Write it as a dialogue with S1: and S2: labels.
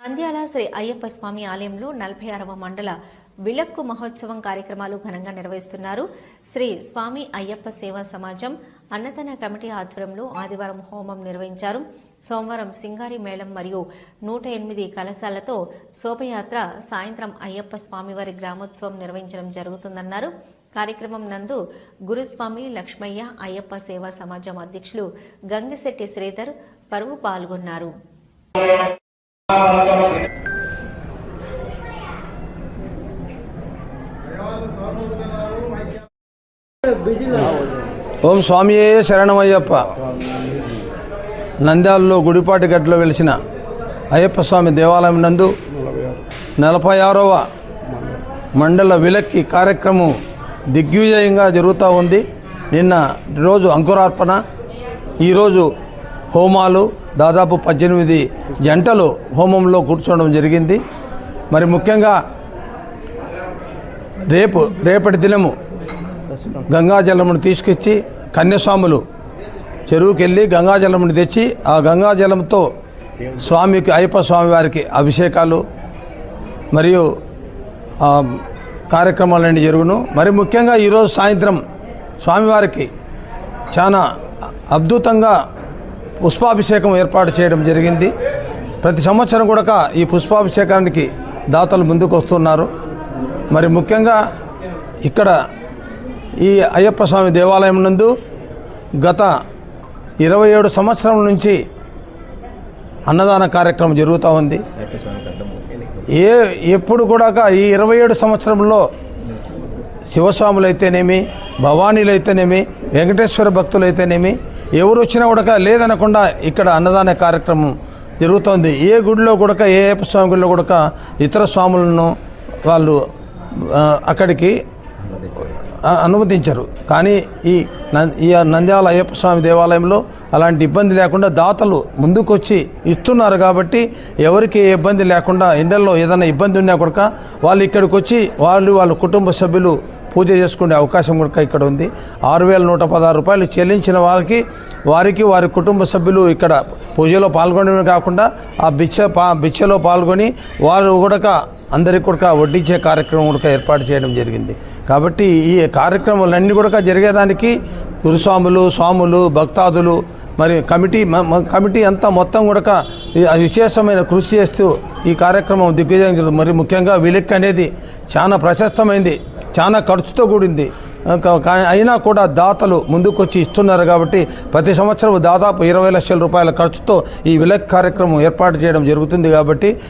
S1: నంద్యాల శ్రీ అయ్యప్ప స్వామి ఆలయంలో నలభై ఆరవ మండల విలక్కు మహోత్సవం కార్యక్రమాలు ఘనంగా నిర్వహిస్తున్నారు. శ్రీ స్వామి అయ్యప్ప సేవా సమాజం అన్నదాన కమిటీ ఆధ్వర్యంలో ఆదివారం హోమం నిర్వహించారు. సోమవారం సింగారి మేళం మరియు నూట ఎనిమిది కలశాలతో శోభయాత్ర సాయంత్రం అయ్యప్ప స్వామివారి గ్రామోత్సవం నిర్వహించడం జరుగుతుందన్నారు. కార్యక్రమం నందు గురుస్వామి లక్ష్మయ్య అయ్యప్ప సేవా సమాజం అధ్యక్షులు గంగిశెట్టి శ్రీధర్ పరువు పాల్గొన్నారు.
S2: ఓం స్వామియే శరణమయ్యప్ప. నంద్యాలలో గుడిపాటి గడ్డలో వెలిసిన అయ్యప్ప స్వామి దేవాలయం నందు నలభై ఆరవ మండల విలక్కి కార్యక్రమం దిగ్విజయంగా జరుగుతూ ఉంది. నిన్న రోజు అంకురార్పణ ఈరోజు హోమాలు దాదాపు పద్దెనిమిది జంటలు హోమంలో కూర్చోవడం జరిగింది. మరి ముఖ్యంగా రేపు రేపటి దినము గంగాజలమును తీసుకొచ్చి కన్యస్వాములు చెరువుకెళ్ళి గంగాజలముని గంగాజలమును తెచ్చి ఆ గంగాజలంతో స్వామికి అయ్యప్ప స్వామి వారికి అభిషేకాలు మరియు కార్యక్రమాలన్నీ జరుగును. మరి ముఖ్యంగా ఈరోజు సాయంత్రం స్వామివారికి చాలా అద్భుతంగా పుష్పాభిషేకం ఏర్పాటు చేయడం జరిగింది. ప్రతి సంవత్సరం కూడా ఈ పుష్పాభిషేకానికి దాతలు ముందుకు వస్తున్నారు. మరి ముఖ్యంగా ఇక్కడ ఈ అయ్యప్ప స్వామి దేవాలయం నందు గత ఇరవై ఏడు సంవత్సరం నుంచి అన్నదాన కార్యక్రమం జరుగుతూ ఉంది. ఏ ఎప్పుడు కూడా ఈ ఇరవై ఏడు సంవత్సరంలో శివస్వాములు అయితేనేమి భవానీలు అయితేనేమి వెంకటేశ్వర భక్తులు అయితేనేమి ఎవరు వచ్చినా కూడా లేదనకుండా ఇక్కడ అన్నదాన కార్యక్రమం జరుగుతోంది. ఏ గుడిలో కూడా ఏ అయ్యప్ప స్వామి గుడిలో కూడా ఇతర స్వాములను వాళ్ళు అక్కడికి అనుమతించరు. కానీ ఈ ఈ నంద్యాల అయ్యప్ప స్వామి దేవాలయంలో అలాంటి ఇబ్బంది లేకుండా దాతలు ముందుకొచ్చి ఇస్తున్నారు కాబట్టి ఎవరికి ఏ ఇబ్బంది లేకుండా ఎండల్లో ఏదైనా ఇబ్బంది ఉన్నా కూడా వాళ్ళు ఇక్కడికి వచ్చి వాళ్ళు వాళ్ళ కుటుంబ సభ్యులు పూజ చేసుకునే అవకాశం కూడా ఇక్కడ ఉంది. ఆరు వేల నూట పదహారు రూపాయలు చెల్లించిన వారికి వారికి వారి కుటుంబ సభ్యులు ఇక్కడ పూజలో పాల్గొనడమే కాకుండా ఆ బిచ్చ పా బిచ్చలో పాల్గొని వారు కూడా అందరికి కూడా వడ్డించే కార్యక్రమం కూడా ఏర్పాటు చేయడం జరిగింది. కాబట్టి ఈ కార్యక్రమాలన్నీ కూడా జరిగేదానికి గురుస్వాములు స్వాములు భక్తాదులు మరి కమిటీ మ- కమిటీ అంతా మొత్తం కూడా విశేషమైన కృషి చేస్తూ ఈ కార్యక్రమం దిగ్విజయం మరి ముఖ్యంగా విలెక్ అనేది చాలా ప్రశస్తమైంది. చాలా ఖర్చుతో కూడింది. అయినా కూడా దాతలు ముందుకొచ్చి ఇస్తున్నారు కాబట్టి ప్రతి సంవత్సరం దాదాపు ఇరవై లక్షల రూపాయల ఖర్చుతో ఈ విలక్ కార్యక్రమం ఏర్పాటు చేయడం జరుగుతుంది కాబట్టి